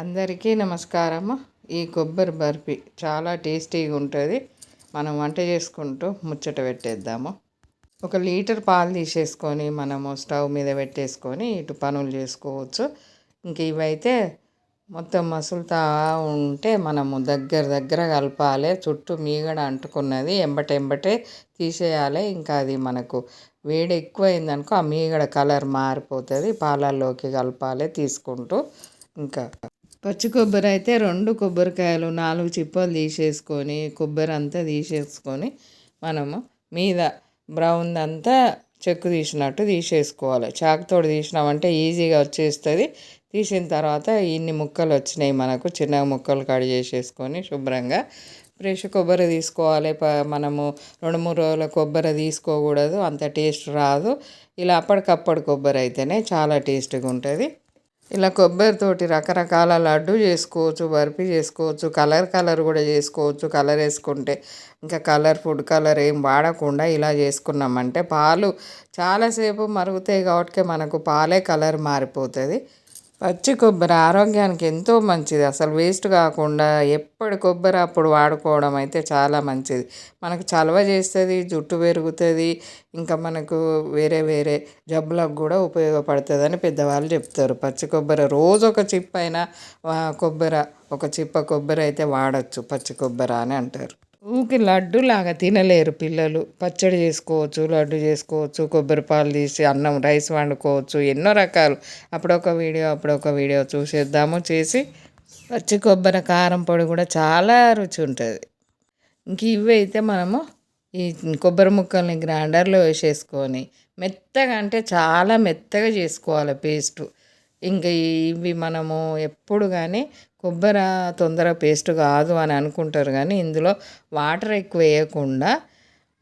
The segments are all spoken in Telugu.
అందరికీ నమస్కారం ఈ కొబ్బరి బర్ఫీ చాలా టేస్టీగా ఉంటుంది. మనం వంట చేసుకుంటూ ముచ్చట పెట్టేద్దాము. ఒక లీటర్ పాలు తీసేసుకొని మనము స్టవ్ మీద పెట్టేసుకొని ఇటు పనులు చేసుకోవచ్చు. ఇంక ఇవైతే మొత్తం మసులుతా ఉంటే మనము దగ్గర దగ్గర కలపాలి. చుట్టూ మీగడ అంటుకున్నది ఎంబటెంబటే తీసేయాలి. ఇంకా అది మనకు వేడి ఎక్కువైందనుకో ఆ మీగడ కలర్ మారిపోతుంది. పాలల్లోకి కలపాలి తీసుకుంటూ. ఇంకా పచ్చి కొబ్బరి అయితే రెండు కొబ్బరికాయలు నాలుగు చిప్పలు తీసేసుకొని కొబ్బరి అంతా తీసేసుకొని మనము మీద బ్రౌన్ అంతా చెక్కు తీసినట్టు తీసేసుకోవాలి. చాకుతోడు తీసినామంటే ఈజీగా వచ్చేస్తుంది. తీసిన తర్వాత ఇన్ని ముక్కలు వచ్చినాయి మనకు. చిన్న ముక్కలు కట్ చేసేసుకొని శుభ్రంగా ఫ్రెష్ కొబ్బరి తీసుకోవాలి. మనము రెండు మూడు రోజుల కొబ్బరి తీసుకోకూడదు. అంత టేస్ట్ రాదు. ఇలా అప్పటికప్పుడు కొబ్బరి అయితేనే చాలా టేస్ట్గా ఉంటుంది. ఇలా కొబ్బరితోటి రకరకాల లడ్డు చేసుకోవచ్చు బర్ఫీ చేసుకోవచ్చు కలర్ కలర్ కూడా చేసుకోవచ్చు కలర్ వేసుకుంటే. ఇంకా కలర్ ఫుడ్ కలర్ ఏం వాడకుండా ఇలా చేసుకున్నామంటే పాలు చాలాసేపు మరుగుతాయి కాబట్టి మనకు పాలే కలర్ మారిపోతుంది. పచ్చి కొబ్బరి ఆరోగ్యానికి ఎంతో మంచిది. అసలు వేస్ట్ కాకుండా ఎప్పటి కొబ్బరి అప్పుడు వాడుకోవడం అయితే చాలా మంచిది. మనకు చలవ చేస్తుంది జుట్టు పెరుగుతుంది ఇంకా మనకు వేరే వేరే జబ్బులకు కూడా ఉపయోగపడుతుంది అని పెద్దవాళ్ళు చెప్తారు. పచ్చి కొబ్బరి రోజు ఒక చిప్పైనా అయినా కొబ్బరి ఒక చిప్ప కొబ్బరి అయితే వాడచ్చు. పచ్చి కొబ్బరి అని అంటారు. ఊకి లడ్డులాగా తినలేరు పిల్లలు. పచ్చడి చేసుకోవచ్చు లడ్డు చేసుకోవచ్చు కొబ్బరి పాలు తీసి అన్నం రైస్ వండుకోవచ్చు ఎన్నో రకాలు. అప్పుడొక వీడియో అప్పుడొక వీడియో చూసేద్దాము. చేసి పచ్చి కొబ్బరి కారం పొడి కూడా చాలా రుచి ఉంటుంది. ఇంక ఇవైతే మనము ఈ కొబ్బరి ముక్కల్ని గ్రైండర్లో వేసేసుకొని మెత్తగా అంటే చాలా మెత్తగా చేసుకోవాలి పేస్టు. ఇంకా ఇవి మనము ఎప్పుడు కానీ కొబ్బరి తొందర పేస్ట్ కాదు అని అనుకుంటారు కానీ ఇందులో వాటర్ ఎక్కువ వేయకుండా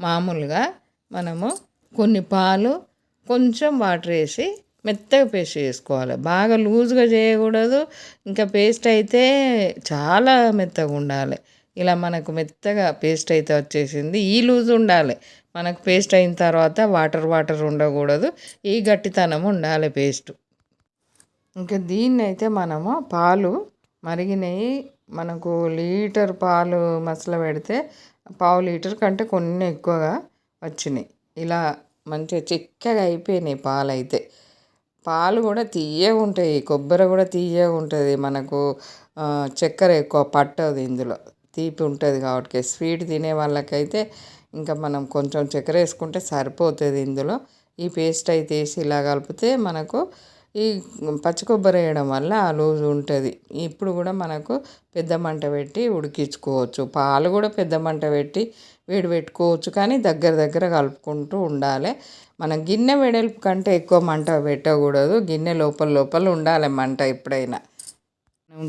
మామూలుగా మనము కొన్ని పాలు కొంచెం వాటర్ వేసి మెత్తగా పేస్ట్ చేసుకోవాలి. బాగా లూజ్గా చేయకూడదు. ఇంకా పేస్ట్ అయితే చాలా మెత్తగా ఉండాలి. ఇలా మనకు మెత్తగా పేస్ట్ అయితే వచ్చేసింది. ఈ లూజ్ ఉండాలి. మనకు పేస్ట్ అయిన తర్వాత వాటర్ వాటర్ ఉండకూడదు. ఈ గట్టితనం ఉండాలి పేస్ట్. ఇంకా దీన్ని అయితే మనము పాలు మరిగినవి మనకు లీటర్ పాలు మసల పెడితే పావు లీటర్ కంటే కొన్ని ఎక్కువగా వచ్చినాయి. ఇలా మంచిగా చిక్కగా అయిపోయినాయి పాలు అయితే పాలు కూడా తీయగా ఉంటాయి కొబ్బరి కూడా తీయగా ఉంటుంది మనకు. చక్కెర ఎక్కువ పట్టదు ఇందులో. తీపి ఉంటుంది కాబట్టి స్వీట్ తినే వాళ్ళకైతే ఇంకా మనం కొంచెం చక్కెర వేసుకుంటే సరిపోతుంది ఇందులో. ఈ పేస్ట్ అయితే వేసి ఇలా కలిపితే మనకు ఈ పచ్చి కొబ్బరి వేయడం వల్ల ఆ లూజ్ ఉంటుంది. ఇప్పుడు కూడా మనకు పెద్ద మంట పెట్టి ఉడికించుకోవచ్చు. పాలు కూడా పెద్ద మంట పెట్టి వేడి పెట్టుకోవచ్చు కానీ దగ్గర దగ్గర కలుపుకుంటూ ఉండాలి. మనం గిన్నె వెడల్పు కంటే ఎక్కువ మంట పెట్టకూడదు. గిన్నె లోపల లోపల ఉండాలి మంట ఎప్పుడైనా.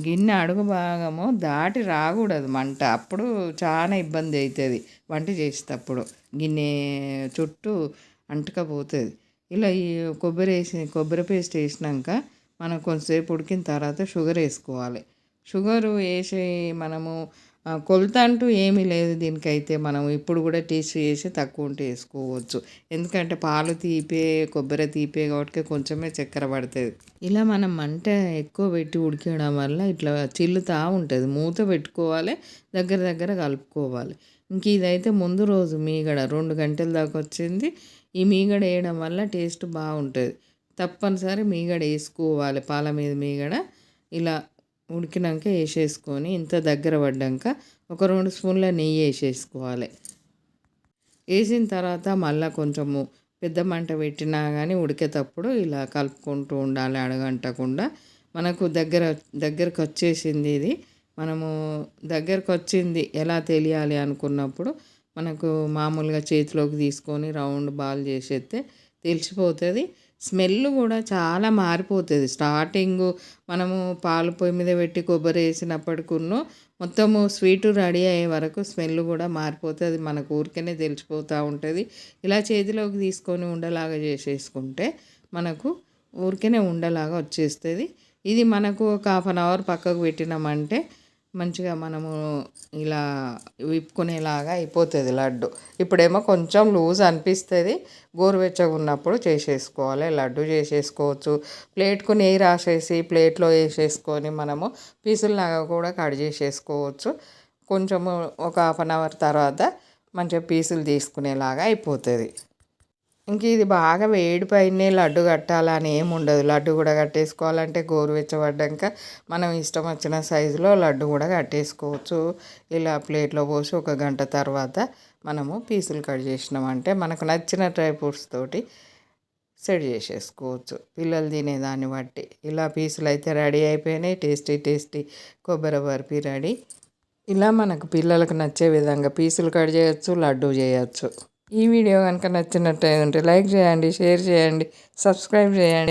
గిన్నె అడుగు భాగము దాటి రాకూడదు మంట. అప్పుడు చాలా ఇబ్బంది అవుతుంది వంట చేసేటప్పుడు. గిన్నె చుట్టూ అంటుకపోతుంది. ఇలా ఈ కొబ్బరి వేసి కొబ్బరి పేస్ట్ వేసినాక మనం కొంతసేపు ఉడికిన తర్వాత షుగర్ వేసుకోవాలి. షుగర్ వేసి మనము కొలత అంటూ ఏమీ లేదు దీనికైతే. మనం ఇప్పుడు కూడా టేస్ట్ చేసి తక్కువ ఉంటే వేసుకోవచ్చు. ఎందుకంటే పాలు తీపే కొబ్బరి తీపే కాబట్టి కొంచెమే చక్కెర పడుతుంది. ఇలా మనం మంట ఎక్కువ పెట్టి ఉడికడం వల్ల ఇట్లా చిల్లుతా ఉంటుంది. మూత పెట్టుకోవాలి దగ్గర దగ్గర కలుపుకోవాలి. ఇంక ఇదైతే ముందు రోజు మీగడ రెండు గంటల దాకా వచ్చింది. ఈ మీగడ వేయడం వల్ల టేస్ట్ బాగుంటుంది. తప్పనిసరి మీగడ వేసుకోవాలి. పాల మీద మీగడ ఇలా ఉడికినాక వేసేసుకొని ఇంత దగ్గర పడ్డాక ఒక రెండు స్పూన్ల నెయ్యి వేసేసుకోవాలి. వేసిన తర్వాత మళ్ళీ కొంచెము పెద్ద మంట పెట్టినా కానీ ఉడికేటప్పుడు ఇలా కలుపుకుంటూ ఉండాలి. అడగంటకుండా మనకు దగ్గర దగ్గరకు వచ్చేసింది ఇది. మనము దగ్గరకు వచ్చింది ఎలా తెలియాలి అనుకున్నప్పుడు మనకు మామూలుగా చేతిలోకి తీసుకొని రౌండ్ బాల్ చేసేస్తే తెలిసిపోతుంది. స్మెల్ కూడా చాలా మారిపోతుంది. స్టార్టింగ్ మనము పాలు పొయ్యి మీద పెట్టి కొబ్బరి వేసినప్పటికున్నో మొత్తము స్వీట్ రెడీ అయ్యే వరకు స్మెల్ కూడా మారిపోతుంది. మనకు ఊరికనే తెలిసిపోతూ ఉంటుంది. ఇలా చేతిలోకి తీసుకొని ఉండలాగా చేసేసుకుంటే మనకు ఊరికనే ఉండలాగా వచ్చేస్తుంది. ఇది మనకు ఒక హాఫ్ అన్ అవర్ పక్కకు పెట్టినామంటే మంచిగా మనము ఇలా విప్పుకునేలాగా అయిపోతుంది లడ్డు. ఇప్పుడేమో కొంచెం లూజ్ అనిపిస్తుంది. గోరువెచ్చగా ఉన్నప్పుడు చేసేసుకోవాలి. లడ్డు చేసేసుకోవచ్చు. ప్లేట్కు నెయ్యి రాసేసి ప్లేట్లో వేసేసుకొని మనము పీసుల్లాగా కూడా కట్ చేసేసుకోవచ్చు. కొంచెము ఒక హాఫ్ అన్ అవర్ తర్వాత మంచిగా పీసులు తీసుకునేలాగా అయిపోతుంది. ఇంక ఇది బాగా వేడి లడ్డు కట్టాలని ఏమి ఉండదు. లడ్డు కూడా కట్టేసుకోవాలంటే గోరువెచ్చబడ్డాక మనం ఇష్టం వచ్చిన సైజులో లడ్డు కూడా కట్టేసుకోవచ్చు. ఇలా ప్లేట్లో పోసి ఒక గంట తర్వాత మనము పీసులు కట్ చేసినామంటే మనకు నచ్చిన డ్రై ఫ్రూట్స్ తోటి సెట్ చేసేసుకోవచ్చు. పిల్లలు తినేదాన్ని బట్టి. ఇలా పీసులు అయితే రెడీ అయిపోయినాయి. టేస్టీ టేస్టీ కొబ్బరి బర్ఫీ రెడీ. ఇలా మనకు పిల్లలకు నచ్చే విధంగా పీసులు కట్ చేయొచ్చు లడ్డు చేయొచ్చు. ఈ వీడియో కనుక ఉంటే లైక్ చేయండి షేర్ చేయండి సబ్స్క్రైబ్ చేయండి.